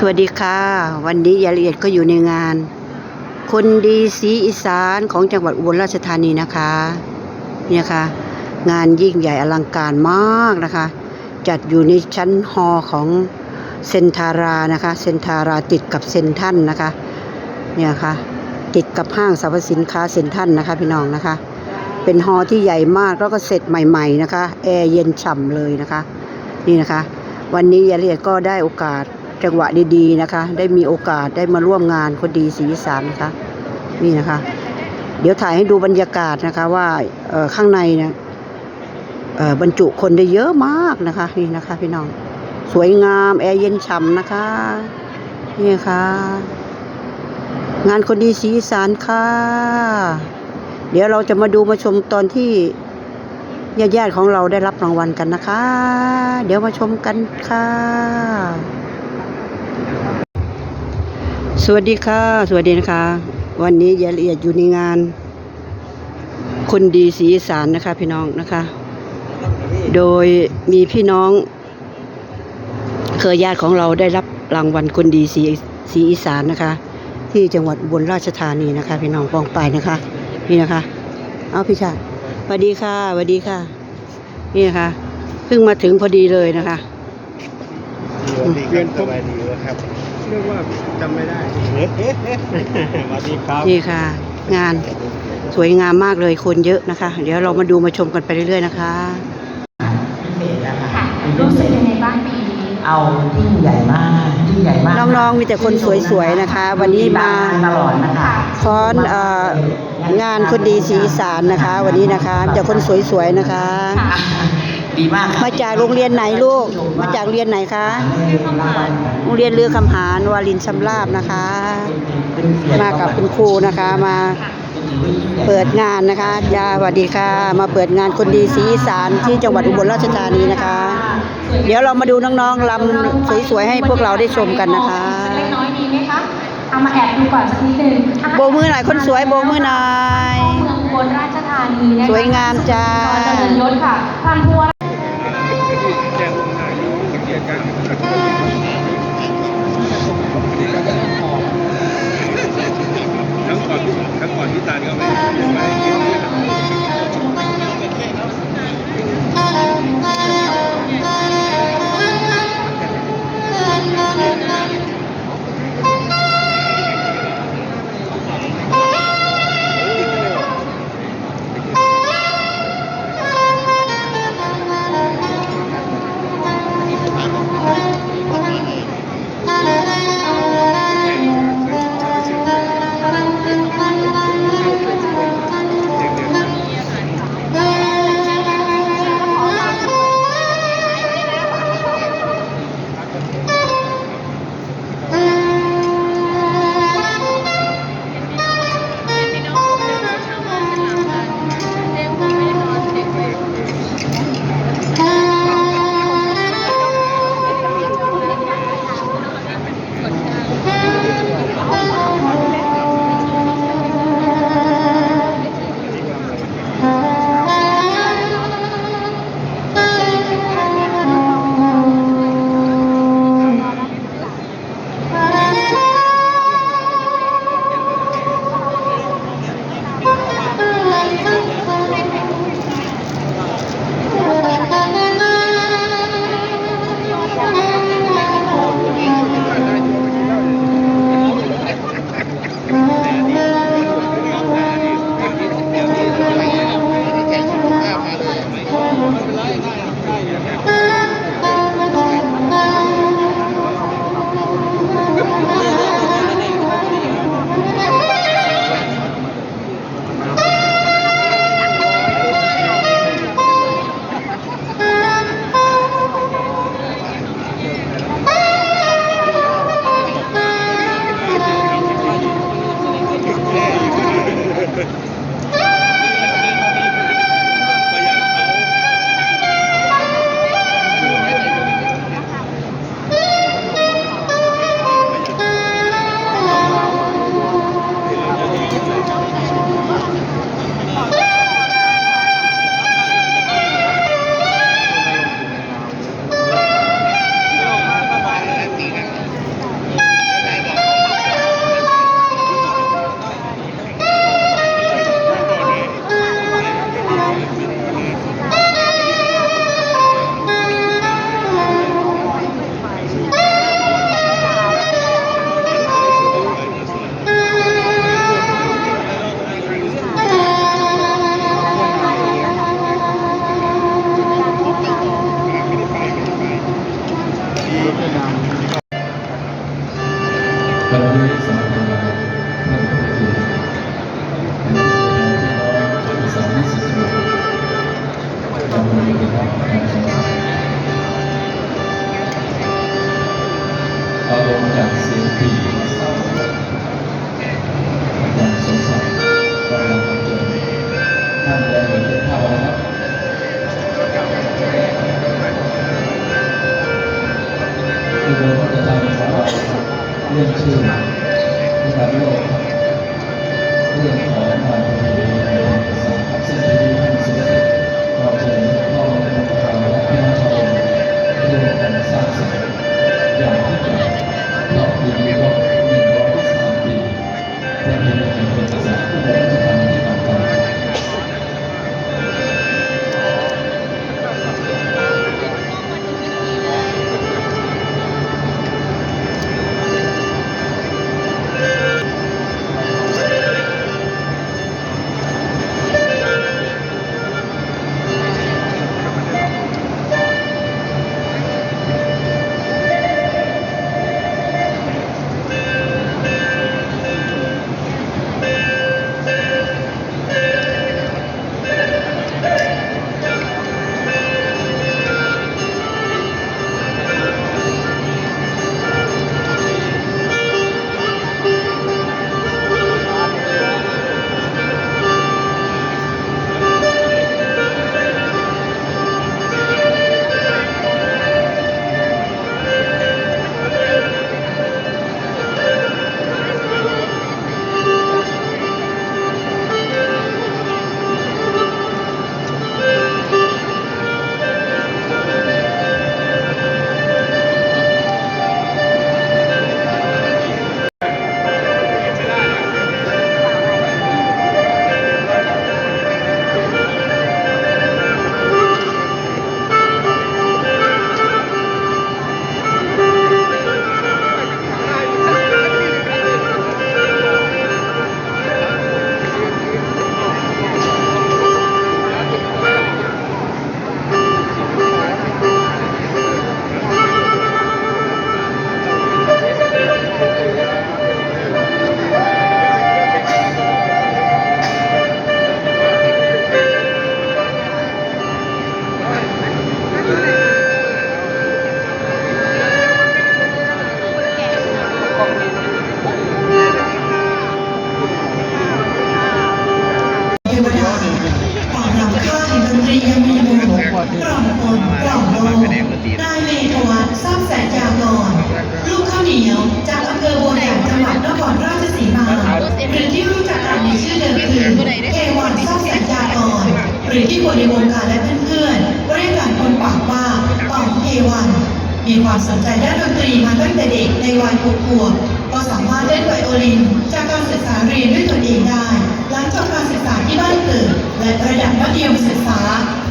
สวัสดีค่ะ วันนี้ยายละเอียดก็อยู่ในงาน คนดีสีอีสานของจังหวัดอุบลราชธานีนะคะเนี่ยค่ะ งานยิ่งใหญ่อลังการมากนะคะ จัดอยู่ในชั้นฮอของเซนทารานะคะ เซนทาราติดกับเซนทันนะคะเนี่ยค่ะ ติดกับห้างสรรพสินค้าเซนทันนะคะ พี่น้องนะคะ เป็นฮอที่ใหญ่มากแล้วก็เสร็จใหม่ๆนะคะแอร์เย็นฉ่ำเลยนะคะ นี่นะคะ วันนี้ยายละเอียดก็ได้โอกาส จังหวะดีๆนะคะ ได้มีโอกาสได้มาร่วมงานคนดีสีสานนะคะ นี่นะคะ เดี๋ยวถ่ายให้ดูบรรยากาศนะคะ ว่าข้างในเนี่ยบรรจุคนได้เยอะมากนะคะ นี่นะคะ พี่น้องสวยงามแอร์เย็นฉ่ำนะคะ นี่ค่ะ งานคนดีสีอีสานค่ะ เดี๋ยวเราจะมาดูมาชมตอนที่ญาติๆของเราได้รับรางวัลกันนะคะ เดี๋ยวมาชมกันค่ะ สวัสดีค่ะ สวัสดีนะคะ วันนี้ยายละเอียดอยู่ในงาน คนดีสีอีสานนะคะ พี่น้องนะคะ โดยมีพี่น้องเคยญาติของเราได้รับรางวัลคนดีสีสีอีสานนะคะ ที่จังหวัดอุบลราชธานีนะคะ พี่น้องปองไปนะคะ นี่นะคะ เอาพี่ชาสวัสดีค่ะสวัสดีค่ะ นี่นะคะเพิ่งมาถึงพอดีเลยนะคะดีครับสบายดีครับ เรียกว่าจำไม่ได้ สวัสดีครับ นี่ค่ะ งานสวยงามมากเลยคนเยอะนะคะ เดี๋ยวเรามาดูมาชมกันไปเรื่อยๆนะคะพิเศษนะคะค่ะรู้สึกยังไงบ้างปีนี้เอายิ่งใหญ่มากยิ่งใหญ่มากน้องๆมีแต่คนสวยๆนะคะ วันนี้มาตลอดนะคะฟ้อนเอ่องานคนดีสีอีสานนะคะ วันนี้นะคะมีแต่คนสวยๆนะคะ ดีมากค่ะมาจากโรงเรียนไหนลูก มาจากโรงเรียนไหนคะ โรงเรียนเรือคำหารวารินชำราบนะคะ มากับคุณครูนะคะมาเปิดงานนะคะยาสวัสดีค่ะ มาเปิดงานคนดีสีอีสานที่จังหวัดอุบลราชธานีนะคะ เดี๋ยวเรามาดูน้องๆลำสวยๆให้พวกเราได้ชมกันนะคะสักเล็กน้อยดีไหมคะเอามาแอบดูก่อนสักนิดนึงโบกมือหน่อยคนสวยโบกมือหน่อยเมืองอุบลราชธานีนะคะสวยงามจ้าตอนเจริญยศค่ะท่านผู้ว่า ทั้งก่อนทั้งก่อนที่ตาลก็ไม่ไม่ มีความสนใจด้านดนตรีมาตั้งแต่เด็กในวัยหกขวบก็สามารถเล่นไวโอลิน จากการศึกษาเรียนด้วยตนเองได้ หลังจบการศึกษาที่บ้านเกิด และระดับมัธยมศึกษา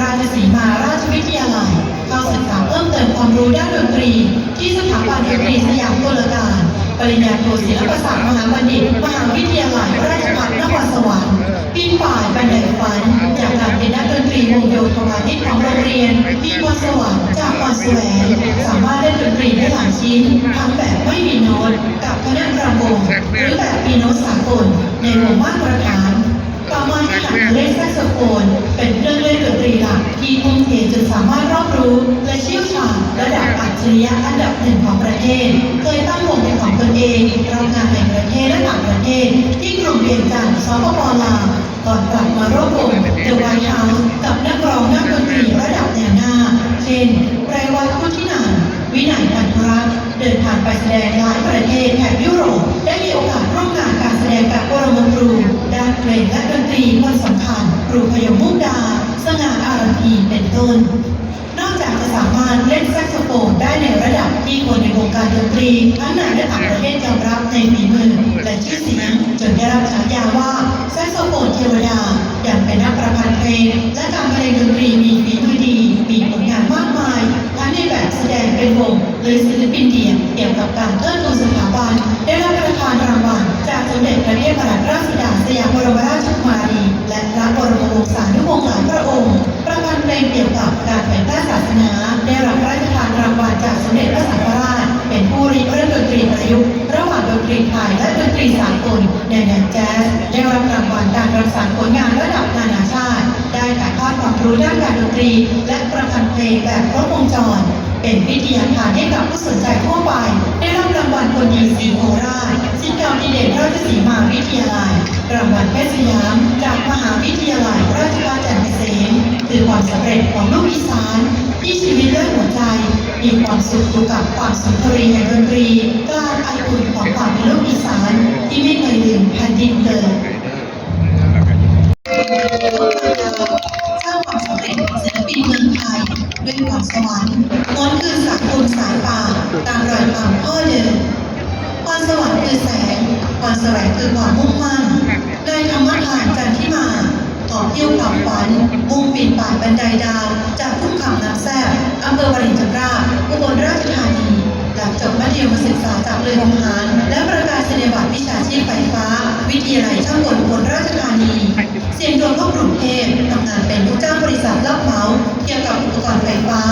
ราชสีมาราชวิทยาลัยเข้าศึกษาเพิ่มเติมความรู้ด้านดนตรี ที่สถาบันดนตรีสยามกุลการ ปริญญาโทศิลปศาสตร์มหาบัณฑิต มหาวิทยาลัยราชภัฏนครสวรรค์ ปีนป่ายบันไดฝัน จากการเป็นนักดนตรีวงโยธวาทิตของโรงเรียนมีพรสวรรค์จากพรแสวงสามารถเล่นดนตรีได้หลายชิ้นทั้งแบบไม่มีโน้ตกับคณะรำวงหรือแบบมีโน้ตสากลในวงมาตรฐานต่อมาที่หันมาเล่นแซกโซโฟนเป็นเครื่องเล่นดนตรีหลักที่ทุ่มเทจนสามารถรอบรู้ และเชี่ยวชาญระดับอัจฉริยะอันดับหนึ่งของประเทศ เคยตั้งวงเป็นของตนเองรับงานในประเทศและต่างประเทศที่กรุงเวียงจันทร์สปปลาว ก่อนกลับมาร่วมวงเดอะไวท์เฮาส์กับนักร้องนักดนตรีระดับแนวหน้า เช่นไรวัตพุทธินันวินัยพันธุรักษ์เดินทางไปแสดงหลายประเทศแถบยุโรป ได้มีโอกาสร่วมงานการแสดงกับปรมาครูด้านเพลงและดนตรีคนสำคัญครูพยมมุกดา สง่าอารพีเป็นต้น นอกจากจะสามารถเล่นแซกโซโฟนได้ วงการดนตรีทั้งในและต่างประเทศยอมรับในฝีมือและชื่อเสียงจนได้รับฉายาว่าแซกโซโฟนเทวดา อย่างเป็นนักประพันธ์เพลง และการเพลงดนตรีมีฝีมือดี มีผลงานมากมายทั้งในแบบแสดงเป็นวงหรือศิลปินเดี่ยวเกี่ยวกับการเทิดทูนสถาบันได้รับประทานรางวัลจากสมเด็จพระเทพรัตนราชสุดาสยามบรมราชกุมารีและพระบรมวงศานุวงศ์หลายพระองค์ ประพันธ์เพลงเกี่ยวกับการเผยแพร่ศาสนา ยุกต์ระหว่างดนตรีไทยและดนตรีสากลในแนวแจ๊สได้รับรางวัลการประสานผลงานระดับนานาชาติ ได้ถ่ายทอดความรู้ด้านการดนตรี และประพันธ์เพลงแบบครบวงจร เป็นวิทยาทานให้กับผู้สนใจทั่วไป ได้รับรางวัลคนดีสีโคราชสิทธิ์เก่าดีเด่นราชสีมาวิทยาลัย รางวัลเพชรสยามจากมหาวิทยาลัยราชภัฏจันทร์เกษมคือความสำเร็จของลูกอีสานที่ชีวิต มีความสุขอยู่กับความสุนทรีแห่งดนตรีกล้าไออุ่นของความเป็นลูกอีสานที่ไม่เคยลืมแผ่นดินเกิดสร้างความสำเร็จของศิลปินเมืองไทยด้วยความสวรรค์ม้วนคือสากลสายป่าตามรอยความพ่อเดิมความสวรรค์คือแสงความแสวงคือความมุ่งมั่นนายธรรมทานจันทิมาหอบหิ้วความฝันมุ่งปีนป่ายบันไดดาวจากทุ่งคำน้ำแซ่บอำเภอวารินชำร ษาจากเลยองหารและประกาศนียบัตรวิชาชีพไฟฟ้า วิทยาลัยช่างกลอุบลราชธานี เสียงดวงเข้ากรุงเทพทำงานเป็นลูกจ้างบริษัทรับเหมาเกี่ยวกับอุปกรณ์ไฟฟ้า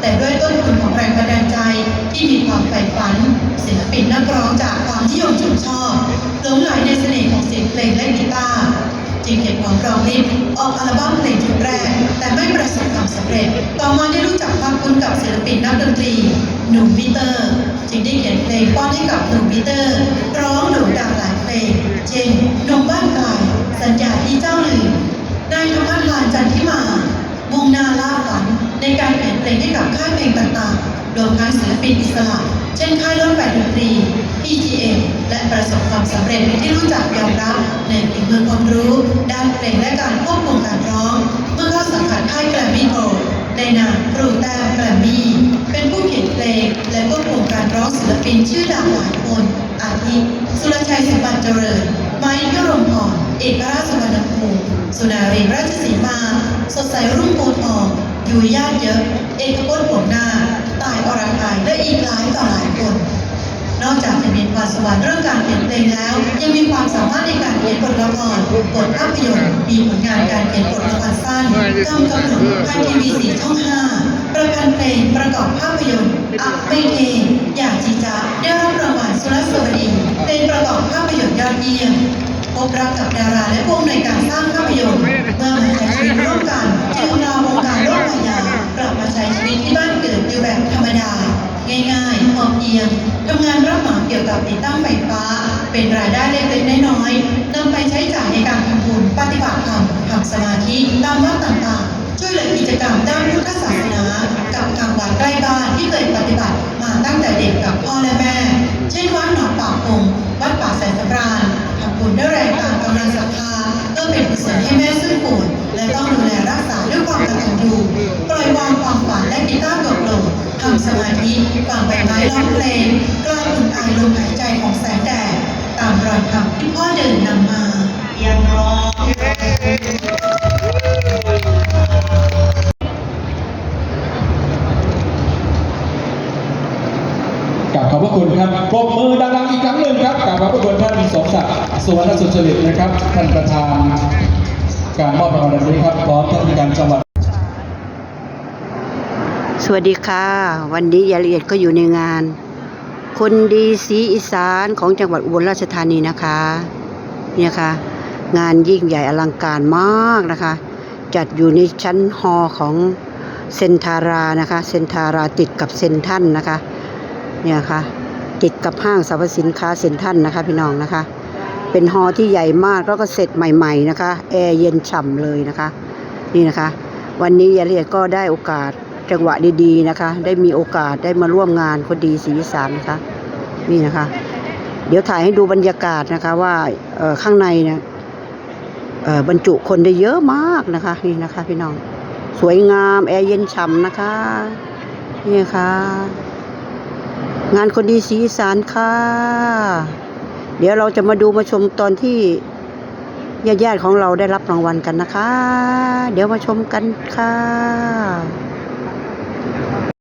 แต่ด้วยต้นทุนของแรงบันดาลใจที่มีความใฝ่ฝันศิลปินนักร้องจากความนิยมชมชอบหลงไหลในเสน่ห์ของเสียงเพลงและกีตาร์จึงเก็บหอมรอมริบออกอัลบั้มเพลงชุดแรก แต่ไม่ประสบความสำเร็จ ต่อมาได้รู้จักความคุ้นกับศิลปินนักดนตรีหนุ่มปีเตอร์ งป้อนให้กับหนุ่มปีเตอร์ ร้องโด่งดังหลายเพลง เช่นหนุ่มบ้านไกลสัญญาที่เจ้าลืมนายธรรมทานจันทิมามุ่งหน้าล่าฝันในการเขียนเพลงให้กับค่ายเพลงต่างๆ รวมทั้งศิลปินอิสระ เช่นค่ายรถไฟดนตรี PGM และประสบความสำเร็จเป็นที่รู้จักยอมรับในฝีมือความรู้ ด้านเพลงและการควบคุมการร้อง เมื่อเข้าสังกัดค่ายแกรมมี่โกลด์ในนามครูแต้มแกรมมี่เป็นผู้ เพลง และควบคุมการร้องศิลปินชื่อดังหลายคน อาทิสุรชัยสมบัติเจริญ ไม้พิรมพรเอกราชสวรรณภูมิสุนารีราชสีมา สดใสรุ่งโพธิ์ทองอยู่ญาติเยอะ เอกพจน์ผลนาตายอรไทยและอีกหลายต่อหลายคน นอกจากจะมีพรสวรรค์เรื่องการเขียนเพลงแล้ว ยังมีความสามารถในการเขียนบทละครบทภาพยนตร์มีผลงานการเขียนบทละครสั้นกำกับหนุนทางทีวีสีช่องห้าประพันธ์เพลงประกอบภาพ ไม่เทอยากจีจะได้รับรางวัลสุรสวดีเพลงประกอบภาพยนตร์ยอดเยี่ยมพบรักกับดาราและผู้อำนวยการสร้างภาพยนตร์เมื่อมาใช้ชีวิตร่วมกันจึงลาวงการโลกมายากลับมาใช้ชีวิตที่บ้านเกิดอยู่แบบธรรมดา ง่ายๆพอเพียงทำงานรับเหมาเกี่ยวกับติดตั้งไฟฟ้า เป็นรายได้เล็กๆน้อยๆนำไปใช้จ่ายในการทำบุญปฏิบัติธรรมทำสมาธิตามวัดต่างๆ ช่วยเหลือกิจกรรมด้านพุทธศาสนา กับทางวัดใกล้บ้านที่เคยปฏิบัติมาตั้งแต่เด็กกับพ่อและแม่ เช่นวัดหนองปากพงวัดป่าแสนสำราญทำบุญด้วยแรงตามกำลังศรัทธาเพื่อเป็นกุศลให้แม่ซึ่งป่วยและต้องดูแลรักษาด้วยความกตัญญูปล่อยวางความฝันและกีตาร์โดดโลดทำสมาธิฟังใบไม้ร้องเพลงกลาอุ่นไอลมหายใจของแสงแดดตามรอยธรรมที่พ่อเดินนำมายังรอ สุวรรณสุจริตนะครับท่านประธานการมอบรางวัลนี้ครับพร้อมท่านผู้การจังหวัดสวัสดีค่ะ วันนี้ยายละเอียดก็อยู่ในงาน คนดีสีอีสานของจังหวัดอุบลราชธานีนะคะ เนี่ยค่ะ งานยิ่งใหญ่อลังการมากนะคะ จัดอยู่ในชั้นฮอของเซนทารานะคะ เซนทาราติดกับเซนทันนะคะ เนี่ยค่ะติดกับห้างสรรพสินค้าเซนทรันนะคะพี่น้องนะคะ เป็นฮอที่ใหญ่มากแล้วก็เสร็จใหม่ ๆนะคะ แอร์เย็นฉ่ำเลยนะคะ นี่นะคะ วันนี้ยายละเอียดก็ได้โอกาสจังหวะดีๆนะคะ ได้มีโอกาสได้มาร่วมงานคนดีศรีสานนะคะ นี่นะคะ เดี๋ยวถ่ายให้ดูบรรยากาศนะคะว่าข้างในเนี่ยบรรจุคนได้เยอะมากนะคะนี่นะคะ พี่น้องสวยงามแอร์เย็นฉ่ำนะคะนี่ค่ะ งานคนดีศรีอีสานค่ะ เดี๋ยวเราจะมาดูมาชมตอนที่ญาติๆของเราได้รับรางวัลกันนะคะ เดี๋ยวมาชมกันค่ะ